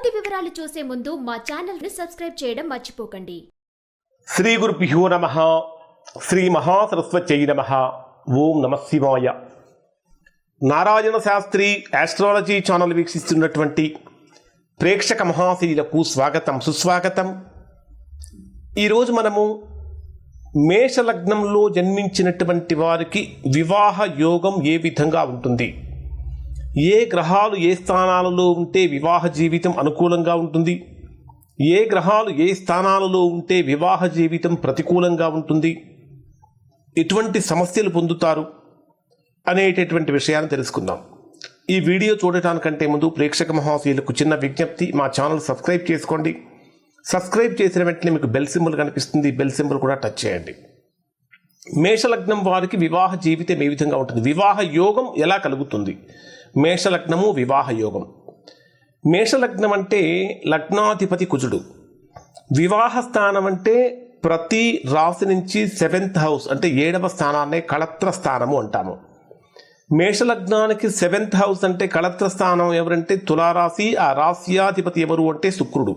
పూర్తి వివరాలు చూసే ముందు మా ఛానల్ని సబ్స్క్రైబ్ చేయడం మర్చిపోకండి. శ్రీ గురుభ్యో నమ. శ్రీ మహాసరస్వత్యై నమ. ఓం నమ శివాయ. నారాయణ శాస్త్రి ఆస్ట్రాలజీ ఛానల్ వీక్షిస్తున్నటువంటి ప్రేక్షక మహాశీలకు స్వాగతం సుస్వాగతం. ఈరోజు మనము మేషలగ్నంలో జన్మించినటువంటి వారికి వివాహ యోగం ఏ విధంగా ఉంటుంది? ఏ గ్రహాలు ఏ స్థానాలలో ఉంటే వివాహ జీవితం అనుకూలంగా ఉంటుంది? ఏ గ్రహాలు ఏ స్థానాలలో ఉంటే వివాహ జీవితం ప్రతికూలంగా ఉంటుంది? ఎటువంటి సమస్యలు పొందుతారు? అనేటటువంటి విషయాన్ని తెలుసుకుందాం. ఈ వీడియో చూడటానికంటే ముందు ప్రేక్షక మహాశీలకు చిన్న విజ్ఞప్తి మా ఛానల్ సబ్స్క్రైబ్ చేసుకోండి. సబ్స్క్రైబ్ చేసిన వెంటనే మీకు బెల్ సింబల్ కనిపిస్తుంది. బెల్ సింబల్ కూడా టచ్ చేయండి. మేషలగ్నం వారికి వివాహ జీవితం ఏ విధంగా ఉంటుంది? వివాహ యోగం ఎలా కలుగుతుంది? మేషలగ్నము వివాహ యోగం మేషలగ్నం అంటే లగ్నాధిపతి కుజుడు. వివాహ స్థానం అంటే ప్రతి రాశి నుంచి సెవెంత్ హౌస్ అంటే ఏడవ స్థానాన్ని కళత్ర స్థానము అంటాము. మేషలగ్నానికి సెవెంత్ హౌస్ అంటే కళత్ర స్థానం ఎవరంటే తులారాశి ఆ రాశ్యాధిపతి ఎవరు అంటే శుక్రుడు.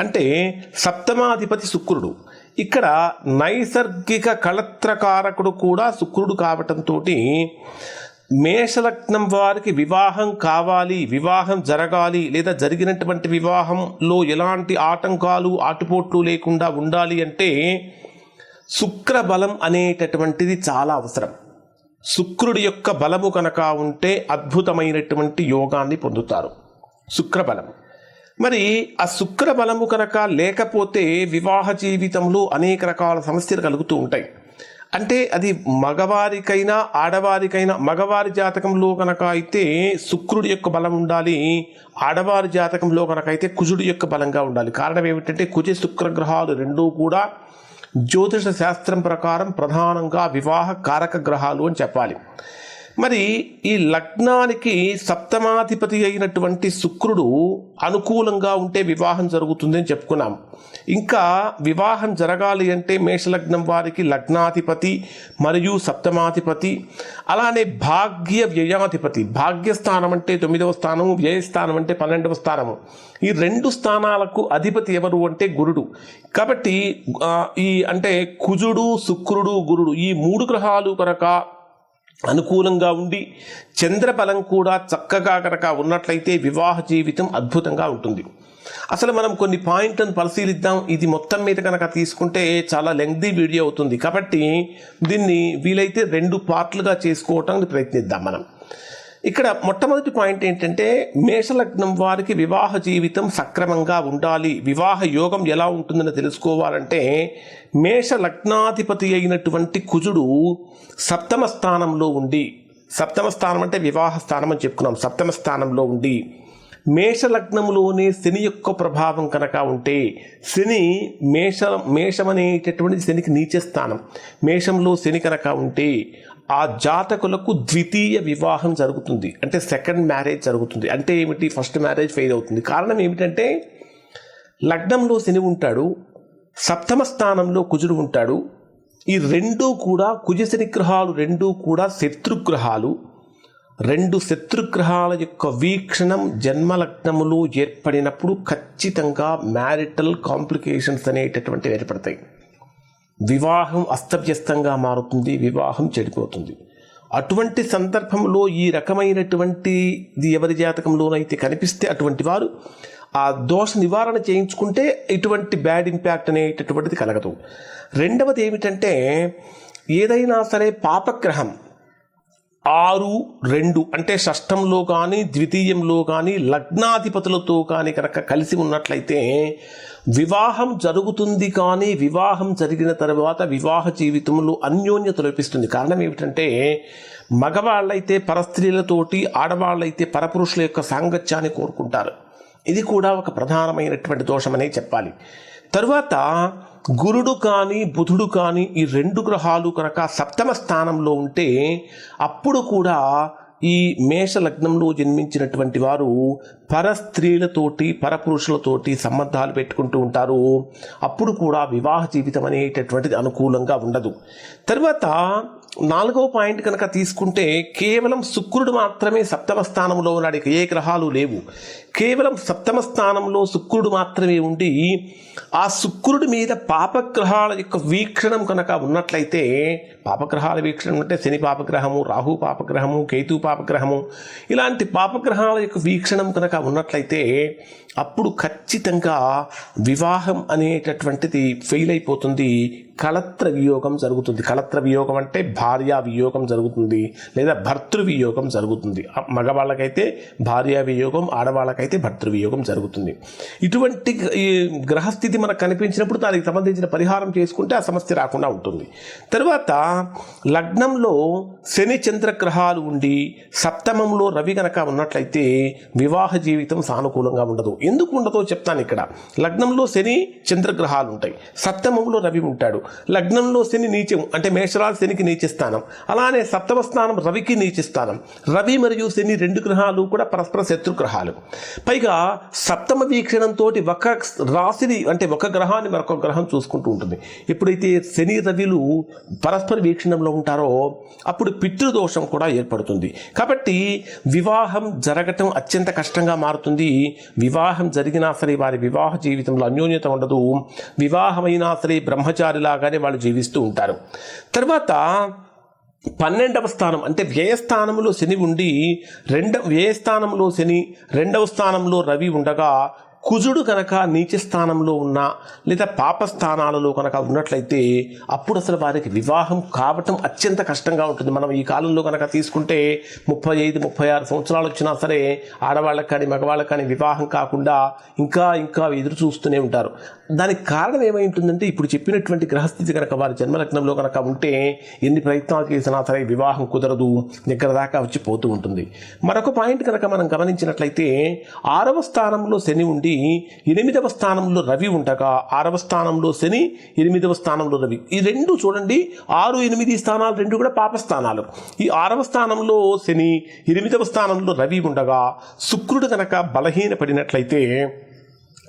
అంటే సప్తమాధిపతి శుక్రుడు. ఇక్కడ నైసర్గిక కళత్రకారకుడు కూడా శుక్రుడు కావటంతో మేషలగ్నం వారికి వివాహం కావాలి వివాహం జరగాలి లేదా జరిగినటువంటి వివాహంలో ఎలాంటి ఆటంకాలు ఆటుపోట్లు లేకుండా ఉండాలి అంటే శుక్ర బలం అనేటటువంటిది చాలా అవసరం. శుక్రుడి యొక్క బలము కనుక ఉంటే అద్భుతమైనటువంటి యోగాన్ని పొందుతారు. శుక్రబలం. మరి ఆ శుక్రబలము కనుక లేకపోతే వివాహ జీవితంలో అనేక రకాల సమస్యలు కలుగుతూ ఉంటాయి. అంటే అది మగవారికైనా ఆడవారికైనా మగవారి జాతకంలో కనుక అయితే శుక్రుడి యొక్క బలం ఉండాలి ఆడవారి జాతకంలో కనుక అయితే కుజుడి యొక్క బలంగా ఉండాలి. కారణం ఏమిటంటే కుజ శుక్ర గ్రహాలు రెండూ కూడా జ్యోతిష శాస్త్రం ప్రకారం ప్రధానంగా వివాహ కారక గ్రహాలు అని చెప్పాలి. మరి ఈ లగ్నానికి సప్తమాధిపతి అయినటువంటి శుక్రుడు అనుకూలంగా ఉంటే వివాహం జరుగుతుంది అని చెప్పుకున్నాం. ఇంకా వివాహం జరగాలి అంటే మేషలగ్నం వారికి లగ్నాధిపతి మరియు సప్తమాధిపతి అలానే భాగ్య వ్యయాధిపతి. భాగ్యస్థానం అంటే తొమ్మిదవ స్థానము వ్యయస్థానం అంటే పన్నెండవ స్థానము. ఈ రెండు స్థానాలకు అధిపతి ఎవరు అంటే గురుడు. కాబట్టి ఈ అంటే కుజుడు శుక్రుడు గురుడు ఈ మూడు గ్రహాలు కనుక అనుకూలంగా ఉండి చంద్రబలం కూడా చక్కగా కనుక ఉన్నట్లయితే వివాహ జీవితం అద్భుతంగా ఉంటుంది. అసలు మనం కొన్ని పాయింట్లను పరిశీలిద్దాం. ఇది మొత్తం మీద కనుక తీసుకుంటే చాలా లెంగ్దీ వీడియో అవుతుంది. కాబట్టి దీన్ని వీలైతే రెండు పార్ట్లుగా చేసుకోవటానికి ప్రయత్నిద్దాం మనం. ఇక్కడ మొట్టమొదటి పాయింట్ ఏంటంటే మేషలగ్నం వారికి వివాహ జీవితం సక్రమంగా ఉండాలి. వివాహ యోగం ఎలా ఉంటుందని తెలుసుకోవాలంటే మేష లగ్నాధిపతి అయినటువంటి కుజుడు సప్తమ స్థానంలో ఉండి సప్తమ స్థానం అంటే వివాహ స్థానం అని చెప్పుకున్నాం సప్తమ స్థానంలో ఉండి మేష లగ్నంలోనే శని యొక్క ప్రభావం కనుక ఉంటే శని మేష మేషం అనేటటువంటి శనికి నీచ స్థానం మేషంలో శని కనుక ఉంటే ఆ జాతకులకు ద్వితీయ వివాహం జరుగుతుంది. అంటే సెకండ్ మ్యారేజ్ జరుగుతుంది. అంటే ఏమిటి? ఫస్ట్ మ్యారేజ్ ఫెయిల్ అవుతుంది. కారణం ఏమిటంటే లగ్నంలో శని ఉంటాడు సప్తమ స్థానంలో కుజుడు ఉంటాడు. ఈ రెండూ కూడా కుజశని గ్రహాలు రెండూ కూడా శత్రుగ్రహాలు రెండు శత్రుగ్రహాల యొక్క వీక్షణం జన్మలగ్నములు ఏర్పడినప్పుడు ఖచ్చితంగా మ్యారిటల్ కాంప్లికేషన్స్ అనేటటువంటివి ఏర్పడతాయి. వివాహం అస్తవ్యస్తంగా మారుతుంది వివాహం చెడిపోతుంది. అటువంటి సందర్భంలో ఈ రకమైనటువంటిది ఎవరి జాతకంలోనైతే కనిపిస్తే అటువంటి వారు ఆ దోష నివారణ చేయించుకుంటే ఇటువంటి బ్యాడ్ ఇంపాక్ట్ అనేటటువంటిది కలగదు. రెండవది ఏమిటంటే ఏదైనా సరే పాపగ్రహం ఆరు రెండు అంటే షష్టంలో కానీ ద్వితీయంలో కానీ లగ్నాధిపతులతో కానీ కనుక కలిసి ఉన్నట్లయితే వివాహం జరుగుతుంది కానీ వివాహం జరిగిన తర్వాత వివాహ జీవితంలో అన్యోన్యత లోపిస్తుంది. కారణం ఏమిటంటే మగవాళ్ళైతే పరస్త్రీలతోటి ఆడవాళ్ళైతే పరపురుషుల యొక్క సాంగత్యాన్ని కోరుకుంటారు. ఇది కూడా ఒక ప్రధానమైనటువంటి దోషమనే చెప్పాలి. తరువాత గురుడు కానీ బుధుడు కానీ ఈ రెండు గ్రహాలు కనుక సప్తమ స్థానంలో ఉంటే అప్పుడు కూడా ఈ మేష లగ్నంలో జన్మించినటువంటి వారు పర స్త్రీలతోటి పరపురుషులతోటి సంబంధాలు పెట్టుకుంటూ ఉంటారు. అప్పుడు కూడా వివాహ జీవితం అనేటటువంటిది అనుకూలంగా ఉండదు. తర్వాత నాలుగవ పాయింట్ కనుక తీసుకుంటే కేవలం శుక్రుడు మాత్రమే సప్తమ స్థానంలో ఉన్నాడు. ఇక ఏ గ్రహాలు లేవు. కేవలం సప్తమ స్థానంలో శుక్రుడు మాత్రమే ఉండి ఆ శుక్రుడి మీద పాపగ్రహాల యొక్క వీక్షణం కనుక ఉన్నట్లయితే పాపగ్రహాల వీక్షణం అంటే శని పాపగ్రహము రాహు పాపగ్రహము కేతు పాపగ్రహము ఇలాంటి పాపగ్రహాల యొక్క వీక్షణం కనుక ఉన్నట్లయితే అప్పుడు ఖచ్చితంగా వివాహం అనేటటువంటిది ఫెయిల్ అయిపోతుంది కళత్ర వియోగం జరుగుతుంది. కళత్ర వియోగం అంటే భార్యా వియోగం జరుగుతుంది లేదా భర్తృ వియోగం జరుగుతుంది. మగవాళ్ళకైతే భార్యా వియోగం ఆడవాళ్ళకైతే భర్తృ భర్తృవియోగం జరుగుతుంది. ఇటువంటి ఈ గ్రహస్థితి మనకు కనిపించినప్పుడు దానికి సంబంధించిన పరిహారం చేసుకుంటే ఆ సమస్య రాకుండా ఉంటుంది. తర్వాత లగ్నంలో శని చంద్ర గ్రహాలు ఉండి సప్తమంలో రవి కనుక ఉన్నట్లయితే వివాహ జీవితం సానుకూలంగా ఉండదు. ఎందుకు ఉండదో చెప్తాను ఇక్కడ. లగ్నంలో శని చంద్రగ్రహాలు ఉంటాయి. సప్తమంలో రవి ఉంటాడు. లగ్నంలో శని నీచం అంటే మేషరాలు శనికి నీచ స్థానం. అలానే సప్తమ స్థానం రవికి నీచ స్థానం. రవి మరియు శని రెండు గ్రహాలు కూడా పరస్పర శత్రు గ్రహాలు పైగా సప్తమ వీక్షణంతో ఒక రాశిని అంటే ఒక గ్రహాన్ని మరొక గ్రహం చూసుకుంటూ ఉంటుంది. ఎప్పుడైతే శని రవిలు పరస్పర వీక్షణంలో ఉంటారో అప్పుడు పితృదోషం కూడా ఏర్పడుతుంది. కాబట్టి వివాహం జరగటం అత్యంత కష్టంగా మారుతుంది. వివాహం జరిగినా సరే వారి వివాహ జీవితంలో అన్యోన్యత ఉండదు. వివాహమైనా సరే బ్రహ్మచారిలాగానే వాళ్ళు జీవిస్తూ ఉంటారు. తర్వాత పన్నెండవ స్థానం అంటే వ్యయస్థానంలో శని ఉండి రెండవ వ్యయస్థానంలో శని రెండవ స్థానంలో రవి ఉండగా కుజుడు కనుక నీచ స్థానంలో ఉన్న లేదా పాప స్థానాలలో కనుక ఉన్నట్లయితే అప్పుడు అసలు వారికి వివాహం కావటం అత్యంత కష్టంగా ఉంటుంది. మనం ఈ కాలంలో కనుక తీసుకుంటే ముప్పై ఐదు ముప్పై ఆరు సంవత్సరాలు వచ్చినా సరే ఆడవాళ్ళకి కానీ మగవాళ్ళకి కానీ వివాహం కాకుండా ఇంకా ఇంకా ఎదురు చూస్తూనే ఉంటారు. దానికి కారణం ఏమై ఉంటుందంటే ఇప్పుడు చెప్పినటువంటి గ్రహస్థితి కనుక వారి జన్మలగ్నంలో కనుక ఉంటే ఎన్ని ప్రయత్నాలు చేసినా సరే వివాహం కుదరదు దగ్గర దాకా వచ్చి పోతూ ఉంటుంది. మరొక పాయింట్ కనుక మనం గమనించినట్లయితే ఆరవ స్థానంలో శని ఉండి ఎనిమిదవ స్థానంలో రవి ఉండగా ఆరవ స్థానంలో శని ఎనిమిదవ స్థానంలో రవి. ఈ రెండు చూడండి ఆరు ఎనిమిది స్థానాలు రెండు కూడా పాప స్థానాలు. ఈ ఆరవ స్థానంలో శని ఎనిమిదవ స్థానంలో రవి ఉండగా శుక్రుడు కనుక బలహీనపడినట్లయితే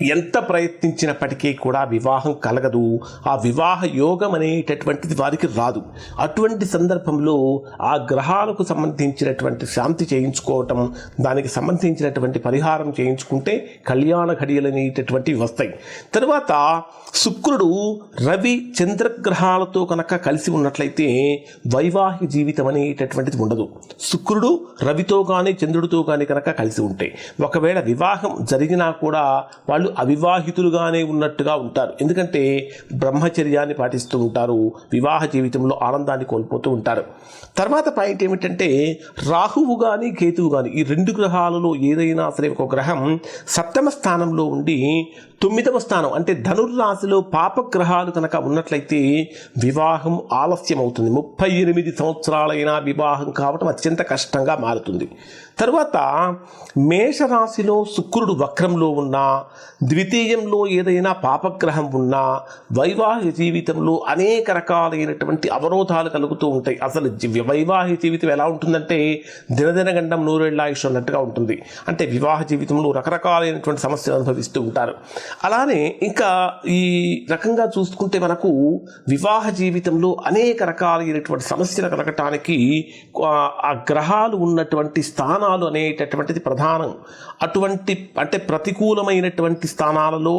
ఎంత ప్రయత్నించినప్పటికీ కూడా వివాహం కలగదు. ఆ వివాహ యోగం అనేటటువంటిది వారికి రాదు. అటువంటి సందర్భంలో ఆ గ్రహాలకు సంబంధించినటువంటి శాంతి చేయించుకోవటం దానికి సంబంధించినటువంటి పరిహారం చేయించుకుంటే కళ్యాణ ఘడియలు అనేటటువంటివి వస్తాయి. తర్వాత శుక్రుడు రవి చంద్రగ్రహాలతో కనుక కలిసి ఉన్నట్లయితే వైవాహిక జీవితం అనేటటువంటిది ఉండదు. శుక్రుడు రవితో కానీ చంద్రుడితో కానీ కనుక కలిసి ఉంటే. ఒకవేళ వివాహం జరిగినా కూడా వాళ్ళు అవివాహితులుగానే ఉన్నట్టుగా ఉంటారు. ఎందుకంటే బ్రహ్మచర్యాన్ని పాటిస్తూ ఉంటారు వివాహ జీవితంలో ఆనందాన్ని కోల్పోతూ ఉంటారు. తర్వాత పాయింట్ ఏమిటంటే రాహువు కానీ కేతువు కానీ ఈ రెండు గ్రహాలలో ఏదైనా సరే ఒక గ్రహం సప్తమ స్థానంలో ఉండి తొమ్మిదవ స్థానం అంటే ధనుర్రాశిలో పాపగ్రహాలు కనుక ఉన్నట్లయితే వివాహం ఆలస్యం అవుతుంది ముప్పై ఎనిమిది సంవత్సరాలైనా వివాహం కావటం అత్యంత కష్టంగా మారుతుంది. తరువాత మేషరాశిలో శుక్రుడు వక్రంలో ఉన్నా ద్వితీయంలో ఏదైనా పాపగ్రహం ఉన్నా వైవాహిక జీవితంలో అనేక రకాలైనటువంటి అవరోధాలు కలుగుతూ ఉంటాయి. అసలు వైవాహిక జీవితం ఎలా ఉంటుందంటే దినదిన గండం నూరేళ్ళ ఆయుష్ అన్నట్టుగా ఉంటుంది. అంటే వివాహ జీవితంలో రకరకాలైనటువంటి సమస్యలు అనుభవిస్తూ ఉంటారు. అలానే ఇంకా ఈ రకంగా చూసుకుంటే మనకు వివాహ జీవితంలో అనేక రకాలైనటువంటి సమస్యలు కలగటానికి ఆ, గ్రహాలు ఉన్నటువంటి స్థానాలు అనేటటువంటిది ప్రధానం. అటువంటి అంటే ప్రతికూలమైనటువంటి స్థానాలలో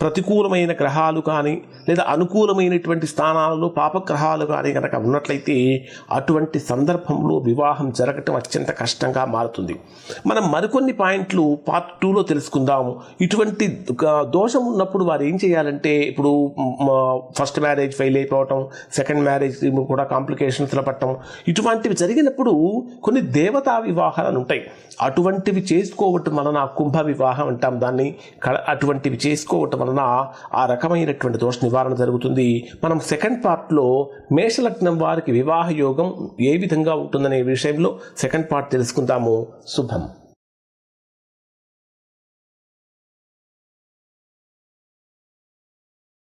ప్రతికూలమైన గ్రహాలు కానీ లేదా అనుకూలమైనటువంటి స్థానాలలో పాపగ్రహాలు కానీ కనుక ఉన్నట్లయితే అటువంటి సందర్భంలో వివాహం జరగటం అత్యంత కష్టంగా మారుతుంది. మనం మరికొన్ని పాయింట్లు పార్ట్ టూలో తెలుసుకుందాము. ఇటువంటి ఒక దోషం ఉన్నప్పుడు వారు ఏం చేయాలంటే ఇప్పుడు ఫస్ట్ మ్యారేజ్ ఫెయిల్ అయిపోవటం సెకండ్ మ్యారేజ్ కూడా కాంప్లికేషన్స్లో పట్టడం ఇటువంటివి జరిగినప్పుడు కొన్ని దేవతా వివాహాలు ఉంటాయి. అటువంటివి చేసుకోవటం వలన కుంభ వివాహం అంటాం దాన్ని. క- అటువంటివి చేసుకోవటం వలన ఆ రకమైనటువంటి దోష నివారణ జరుగుతుంది. మనం సెకండ్ పార్ట్లో మేషలగ్నం వారికి వివాహ యోగం ఏ విధంగా ఉంటుందనే విషయంలో సెకండ్ పార్ట్ తెలుసుకుందాము. శుభం.